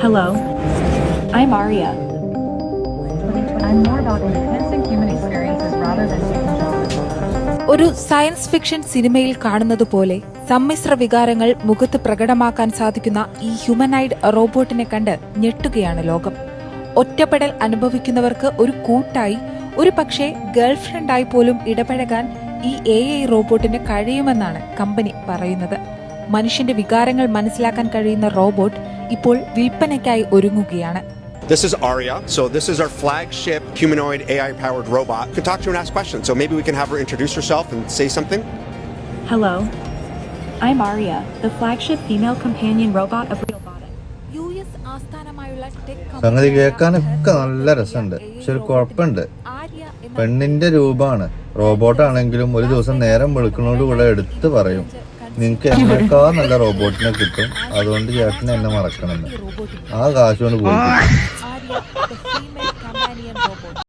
Hello, I'm Aria. I'm more about enhancing human experiences rather than ഒരു science fiction സിനിമയിൽ കാണുന്നത് പോലെ സമ്മിശ്ര വികാരങ്ങൾ മുഖത്ത് പ്രകടമാക്കാൻ സാധിക്കുന്ന ഈ ഹ്യൂമനൈഡ് റോബോട്ടിനെ കണ്ട് ഞെട്ടുകയാണ് ലോകം. ഒറ്റപ്പെടൽ അനുഭവിക്കുന്നവർക്ക് ഒരു കൂട്ടായി ഒരു പക്ഷേ ഗേൾഫ്രണ്ടായി പോലും ഇടപഴകാൻ ഈ എ ഐ റോബോട്ടിന് കഴിയുമെന്നാണ് കമ്പനി പറയുന്നത്. മനുഷ്യന്റെ വികാരങ്ങൾ മനസ്സിലാക്കാൻ കഴിയുന്ന റോബോട്ട് ഇപ്പോൾ വിൽപ്പനയ്ക്കായി ഒരുങ്ങുകയാണ് This is Aria. So this is our flagship humanoid AI-powered robot. You can talk to her and ask questions. So maybe we can have her introduce herself and say something. Hello, I'm Aria, the flagship female companion robot of Realbot. U S ആസ്ഥാനമായുള്ള tech സംഗതി കേൾക്കാനൊക്കെ നല്ല രസമുണ്ട് പക്ഷെ ഒരു കുഴപ്പമുണ്ട് പെണ്ണിന്റെ രൂപമാണ് റോബോട്ടാണെങ്കിലും ഒരു ദിവസം നേരം വെളുക്കുന്നോട് കൂടെ എടുത്ത് പറയും നിനക്ക് എന്നേക്കാൾ നല്ല റോബോട്ടിനെ കിട്ടും. അതുകൊണ്ട് ചേട്ടനെ എന്നെ മറക്കണമെന്ന്. ആ കാശ് കൊണ്ട് പോയി.